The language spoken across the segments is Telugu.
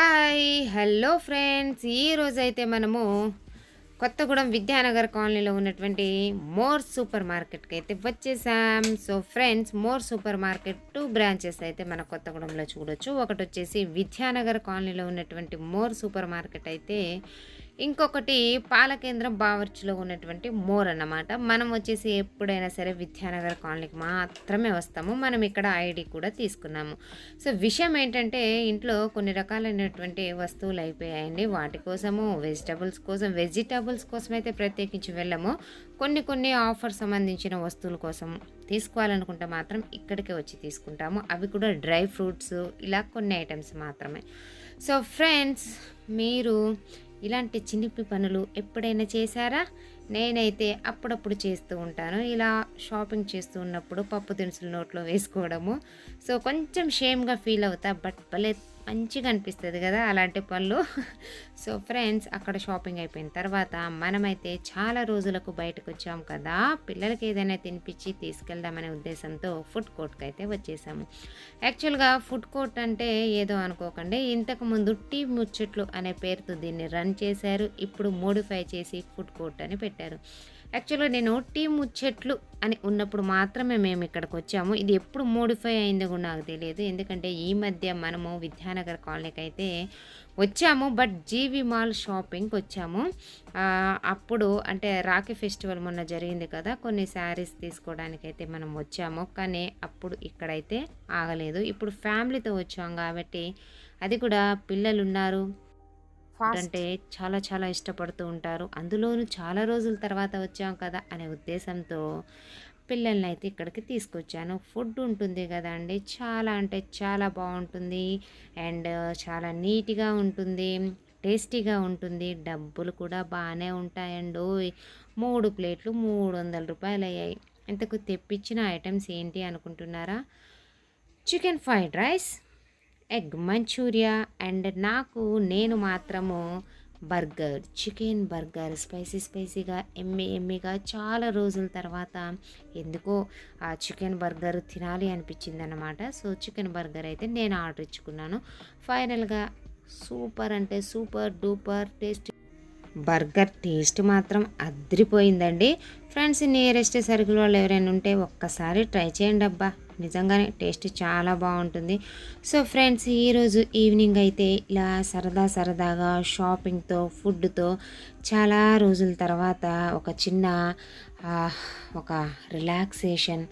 Hi hello friends. ఈరోజైతే మనము కొత్తగూడెం విద్యానగర్ కాలనీలో ఉన్నటువంటి మోర్ సూపర్ మార్కెట్కి అయితే వచ్చేసాం. So friends more supermarket two branches అయితే మన కొత్తగూడెంలో చూడొచ్చు. ఒకటి వచ్చేసి విద్యానగర్ కాలనీలో ఉన్నటువంటి మోర్ సూపర్ మార్కెట్ అయితే ఇంకొకటి పాలకేంద్రం బావర్చిలో ఉన్నటువంటి మోర్ అన్నమాట మనం వచ్చేసి ఎప్పుడైనా సరే విద్యానగర్ కాలనీకి మాత్రమే వస్తాము. మనం ఇక్కడ ఐడి కూడా తీసుకున్నాము. సో విషయం ఏంటంటే ఇంట్లో కొన్ని రకాలైనటువంటి వస్తువులు అయిపోయాయండి. వాటి కోసము వెజిటబుల్స్ కోసం వెజిటబుల్స్ కోసం అయితే ప్రత్యేకించి వెళ్ళము. కొన్ని కొన్ని ఆఫర్ సంబంధించిన వస్తువుల కోసం తీసుకోవాలనుకుంటే మాత్రం ఇక్కడికే వచ్చి తీసుకుంటాము. అవి కూడా డ్రై ఫ్రూట్స్ ఇలా కొన్ని ఐటమ్స్ మాత్రమే. సో ఫ్రెండ్స్ మీరు ఇలాంటి చిన్నపి పనులు ఎప్పుడైనా చేశారా? నేనైతే అప్పుడప్పుడు చేస్తూ ఉంటాను. ఇలా షాపింగ్ చేస్తూ ఉన్నప్పుడు పప్పు దినుసులు నోట్లో వేసుకోవడము. సో కొంచెం షేమ్గా ఫీల్ అవుతా బట్ భలే మంచిగా అనిపిస్తుంది కదా అలాంటి పనులు సో ఫ్రెండ్స్ అక్కడ షాపింగ్ అయిపోయిన తర్వాత మనమైతే చాలా రోజులకు బయటకు వచ్చాం కదా. పిల్లలకి ఏదైనా తినిపించి తీసుకెళ్దామనే ఉద్దేశంతో ఫుడ్ కోర్ట్కి అయితే వచ్చేసాము. యాక్చువల్గా ఫుడ్ కోర్ట్ అంటే ఏదో అనుకోకండి. ఇంతకుముందు టీ ముచ్చట్లు అనే పేరుతో దీన్ని రన్ చేశారు. ఇప్పుడు మోడిఫై చేసి ఫుడ్ కోర్ట్ అని పెట్టారు. యాక్చువల్గా నేను టీ ముచ్చట్లు అని ఉన్నప్పుడు మాత్రమే మేము ఇక్కడికి వచ్చాము. ఇది ఎప్పుడు మోడిఫై అయిందో కూడా నాకు తెలియదు. ఎందుకంటే ఈ మధ్య మనము విద్యానగర్ కాలనీకి అయితే వచ్చాము. బట్ జీవి మాల్ షాపింగ్కి వచ్చాము. అప్పుడు అంటే రాఖీ ఫెస్టివల్ మొన్న జరిగింది కదా. కొన్ని శారీస్ తీసుకోవడానికి అయితే మనం వచ్చాము. కానీ అప్పుడు ఇక్కడైతే ఆగలేదు. ఇప్పుడు ఫ్యామిలీతో వచ్చాం కాబట్టి అది కూడా పిల్లలు ఉన్నారు అంటే చాలా చాలా ఇష్టపడుతూ ఉంటారు. అందులోనూ చాలా రోజుల తర్వాత వచ్చాం కదా అనే ఉద్దేశంతో పిల్లల్ని అయితే ఇక్కడికి తీసుకొచ్చాను. ఫుడ్ ఉంటుంది కదా అండి చాలా అంటే చాలా బాగుంటుంది. అండ్ చాలా నీట్గా ఉంటుంది. టేస్టీగా ఉంటుంది. డబ్బులు కూడా బాగానే ఉంటాయండి. మూడు ప్లేట్లు మూడు వందల రూపాయలు అయ్యాయి ఇంతకు తెప్పించిన ఐటమ్స్ ఏంటి అనుకుంటున్నారా? Chicken fried rice egg manchurian and నాకు నేను మాత్రము బర్గర్ చికెన్ బర్గర్ స్పైసీ స్పైసీగా ఎమ్మి ఎమ్మిగా చాలా రోజుల తర్వాత ఎందుకో ఆ చికెన్ బర్గర్ తినాలి అనిపించింది అనమాట సో చికెన్ బర్గర్ అయితే నేను ఆర్డర్ ఇచ్చుకున్నాను. ఫైనల్గా సూపర్ అంటే super duper taste burger taste మాత్రం అద్రిపోయిందండి. ఫ్రెండ్స్ నియరెస్ట్ సర్కిల్ వాళ్ళు ఎవరైనా ఉంటే ఒక్కసారి ట్రై చేయండి అబ్బా. నిజంగానే టేస్ట్ చాలా బాగుంటుంది. సో ఫ్రెండ్స్ ఈరోజు ఈవినింగ్ అయితే ఇలా సరదా సరదాగా షాపింగ్తో ఫుడ్తో చాలా రోజుల తర్వాత ఒక చిన్న ఒక రిలాక్సేషన్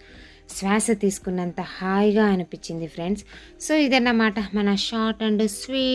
శ్వాస తీసుకున్నంత హాయిగా అనిపించింది ఫ్రెండ్స్. సో ఇదన్నమాట మన షార్ట్ అండ్ స్వీట్